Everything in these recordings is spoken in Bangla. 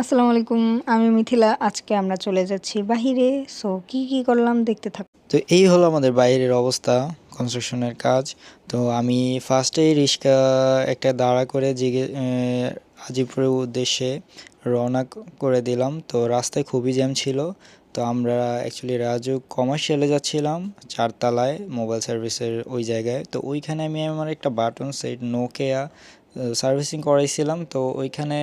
আসসালামু আলাইকুম আমি মিথিলা। আজকে আমরা চলে যাচ্ছি বাহিরে। সো কি কি করলাম দেখতে থাক। তো এই হলো আমাদের বাইরের অবস্থা কনস্ট্রাকশনের কাজ। তো আমি ফার্স্টেই রিক্সা একটা দাঁড়া করে জিগে আহ, হাজিপুরের উদ্দেশ্যে রওনা করে দিলাম। তো রাস্তায় খুবই জ্যাম ছিল। তো আমরা অ্যাকচুয়ালি রাজু কমার্শিয়ালে যাচ্ছিলাম চারতলায় মোবাইল সার্ভিসের ওই জায়গায়। তো ওইখানে আমি আমার একটা বাটন সেট নোকিয়া সার্ভিসিং করাইছিলাম, তো ওইখানে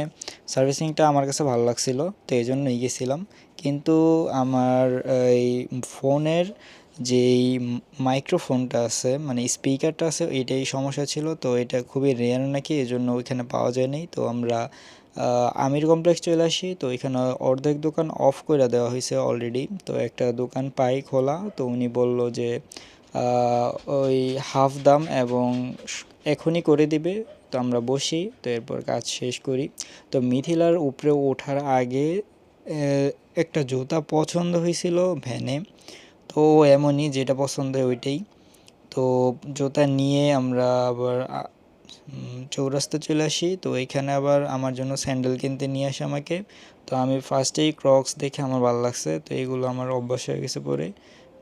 সার্ভিসিংটা আমার কাছে ভালো লাগছিল, তো এই জন্যই গেছিলাম। কিন্তু আমার, এই ফোনের যেই মাইক্রোফোনটা আছে মানে স্পিকারটা আছে এটাই সমস্যা ছিল, তো এটা খুবই রেয়ার নাকি এই জন্য ওইখানে পাওয়া যায়নি। তো আমরা আমির কমপ্লেক্স চলে আসি, তো এখানে অর্ধেক দোকান অফ করে দেওয়া হয়েছে অলরেডি তো একটা দোকান পাই খোলা, তো উনি বলল যে ওই হাফ দাম এবং এখনই করে দিবে তো আমরা বসি, তো এরপর কাজ শেষ করি। তো মিথিলার উপরে ওঠার আগে একটা জুতা পছন্দ হয়েছিল ভ্যানে। তো এমনই যেটা পছন্দ হয় ওইটাই। তো জুতা নিয়ে আমরা আবার চৌরাস্তা চলে আসি। তো এখানে আবার আমার জন্য স্যান্ডেল কিনতে নিয়ে আসে আমাকে। তো আমি ফার্স্টেই ক্রক্স দেখে আমার ভালো লাগছে। তো এগুলো আমার অভ্যাস হয়ে গেছে পরে।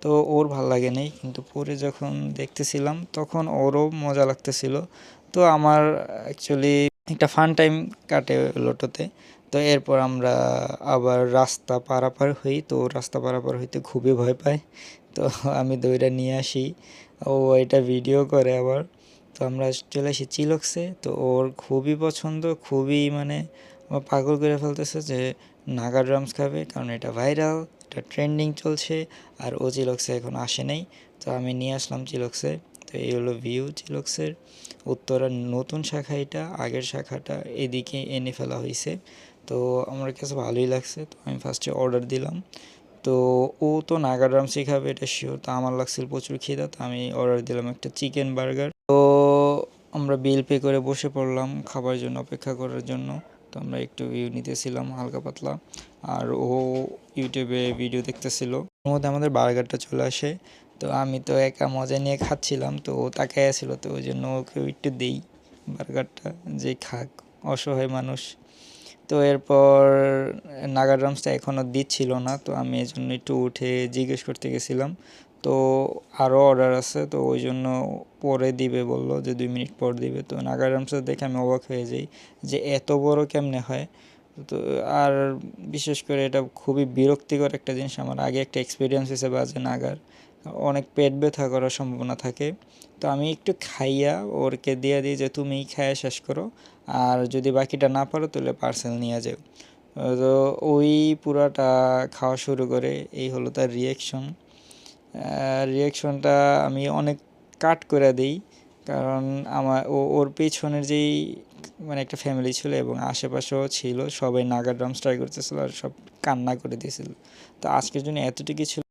তো ওর ভালো লাগে নাই। কিন্তু পরে যখন দেখতেছিলাম, তখন ওরও মজা লাগতেছিল। তো আমার অ্যাকচুয়ালি একটা ফান টাইম কাটে লোটোতে। তো এরপর আমরা আবার রাস্তা পারাপার হই, তো রাস্তা পারাপার হইতে খুবই ভয় পায়। তো আমি দইটা নিয়ে আসি। ও এটা ভিডিও করে আবার। তো আমরা চলে আসি চিলক্সে। তো ওর খুবই পছন্দ, খুবই মানে ও পাগল করে ফেলতেছে যে নাগা ড্রামস খাবে, কারণ এটা ভাইরাল এটা ট্রেন্ডিং চলছে, আর ও চিলক্সে এখন আসে নাই। তো আমি নিয়ে আসলাম চিলক্সে। এই হলো ভিউ চিলক্সের উত্তরার নতুন শাখা এটা, আগের শাখাটা এদিকে এনে ফেলা হয়েছে। তো আমার কাছে ভালোই লাগছে, তো আমি ফার্স্টে অর্ডার দিলাম। তো ও তো নাগা ড্রাম শেখাবে, এটা শিওর তো আমার লাগছিল প্রচুর খিদা, তো আমি অর্ডার দিলাম একটা চিকেন বার্গার তো আমরা বিল পে করে বসে পড়লাম খাবার জন্য, অপেক্ষা করার জন্য। তো আমরা একটু ভিউ নিতেছিলাম হালকা পাতলা। আর ও ইউটিউবে ভিডিও দেখতেছিল। ওর মধ্যে আমাদের বার্গারটা চলে আসে। তো আমি তো একা মজা নিয়ে খাচ্ছিলাম, তো ও তাকায় ছিল তো ওই জন্য ওকে একটু দেই বার্গারটা, যে খাক, অসহায় মানুষ। তো এরপর নাগা ড্রামসটা এখনও দিচ্ছিল না, তো আমি এই জন্য একটু উঠে জিজ্ঞেস করতে গেছিলাম। তো আরও অর্ডার আছে, তো ওই জন্য পরে দিবে বলল, যে দুই মিনিট পর দিবে। তো নাগা ড্রামসটা দেখে আমি অবাক হয়ে যাই, যে এত বড় কেমনে হয়? তো, আর বিশেষ করে এটা খুবই বিরক্তিকর একটা জিনিস আমার। আগে একটা এক্সপিরিয়েন্স হিসেবে আছে নাগার। অনেক পেট ব্যথা করার সম্ভাবনা থাকে। তো আমি একটু খাইয়া ওরকে দিয়ে দিই যে তুমি খাইয়া শেষ করো। আর যদি বাকিটা না পারো, তাহলে পার্সেল নিয়ে যাও। তো ওই পুরাটা খাওয়া শুরু করে, এই হলো তার রিয়েকশন রিয়েকশনটা আমি অনেক কাট করে দিই। কারণ আমার ওর পেছনের যেই মানে একটা ফ্যামিলি ছিল এবং আশেপাশেও ছিল। সবাই নাগা ড্রামস ট্রাই করতেছিল আর সব কান্না করে দিয়েছিল। তো আজকের জন্য এতটুকু ছিল।